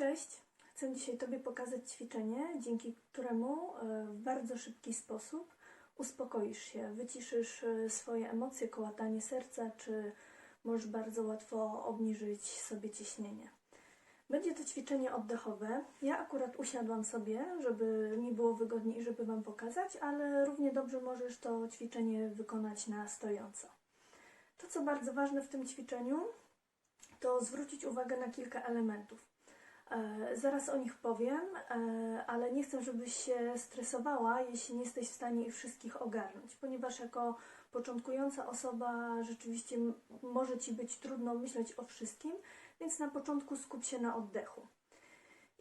Cześć! Chcę dzisiaj Tobie pokazać ćwiczenie, dzięki któremu e, w bardzo szybki sposób uspokoisz się, wyciszysz e, swoje emocje, kołatanie serca, czy możesz bardzo łatwo obniżyć sobie ciśnienie. Będzie to ćwiczenie oddechowe. Ja akurat usiadłam sobie, żeby mi było wygodniej żeby Wam pokazać, ale równie dobrze możesz to ćwiczenie wykonać na stojąco. To, co bardzo ważne w tym ćwiczeniu, to zwrócić uwagę na kilka elementów. E, Zaraz o nich powiem, e, ale nie chcę, żebyś się stresowała, jeśli nie jesteś w stanie ich wszystkich ogarnąć, ponieważ jako początkująca osoba rzeczywiście może Ci być trudno myśleć o wszystkim, więc na początku skup się na oddechu.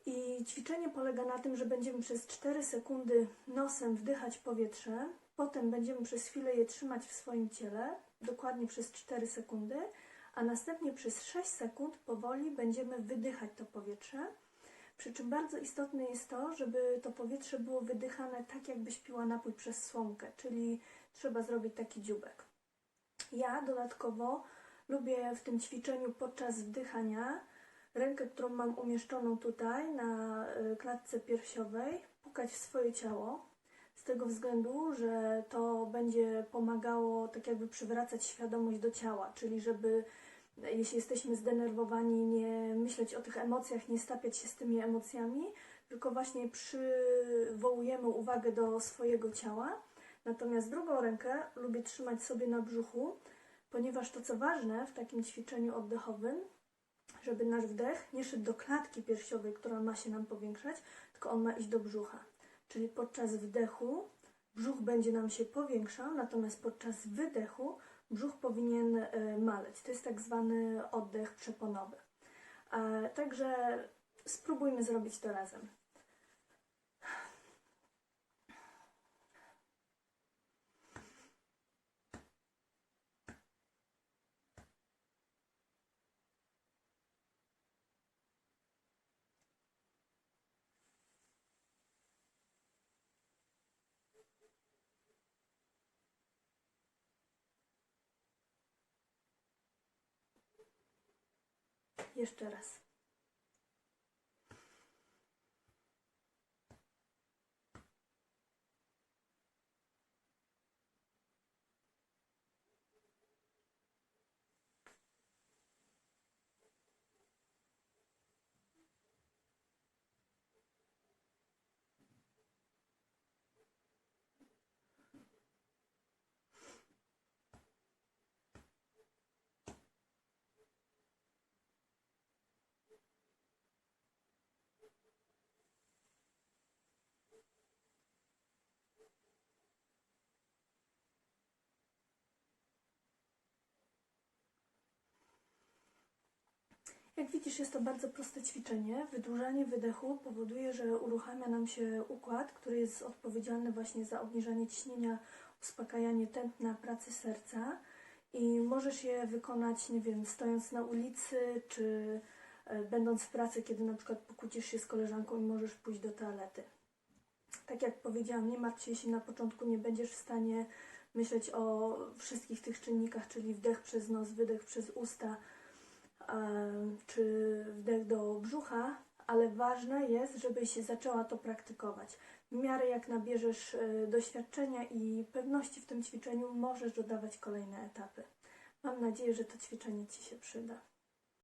I ćwiczenie polega na tym, że będziemy przez 4 sekundy nosem wdychać powietrze, potem będziemy przez chwilę je trzymać w swoim ciele, dokładnie przez 4 sekundy, a następnie przez 6 sekund powoli będziemy wydychać to powietrze. Przy czym bardzo istotne jest to, żeby to powietrze było wydychane tak, jakbyś piła napój przez słomkę, czyli trzeba zrobić taki dziubek. Ja dodatkowo lubię w tym ćwiczeniu podczas wdychania rękę, którą mam umieszczoną tutaj na y, klatce piersiowej, pukać w swoje ciało. Z tego względu, że to będzie pomagało tak jakby przywracać świadomość do ciała, czyli żeby jeśli jesteśmy zdenerwowani, nie myśleć o tych emocjach, nie stapiać się z tymi emocjami, tylko właśnie przywołujemy uwagę do swojego ciała. Natomiast drugą rękę lubię trzymać sobie na brzuchu, ponieważ to co ważne w takim ćwiczeniu oddechowym, żeby nasz wdech nie szedł do klatki piersiowej, która ma się nam powiększać, tylko on ma iść do brzucha. Czyli podczas wdechu brzuch będzie nam się powiększał, natomiast podczas wydechu brzuch powinien e, maleć. To jest tak zwany oddech przeponowy. E, Także spróbujmy zrobić to razem. Jeszcze raz. Jak widzisz, jest to bardzo proste ćwiczenie. Wydłużanie wydechu powoduje, że uruchamia nam się układ, który jest odpowiedzialny właśnie za obniżanie ciśnienia, uspokajanie tętna, pracy serca. I możesz je wykonać, nie wiem, stojąc na ulicy, czy e, będąc w pracy, kiedy na przykład pokłócisz się z koleżanką i możesz pójść do toalety. Tak jak powiedziałam, nie martw się, jeśli na początku nie będziesz w stanie myśleć o wszystkich tych czynnikach, czyli wdech przez nos, wydech przez usta, czy wdech do brzucha, ale ważne jest, żebyś zaczęła to praktykować. W miarę jak nabierzesz e, doświadczenia i pewności w tym ćwiczeniu, możesz dodawać kolejne etapy. Mam nadzieję, że to ćwiczenie Ci się przyda.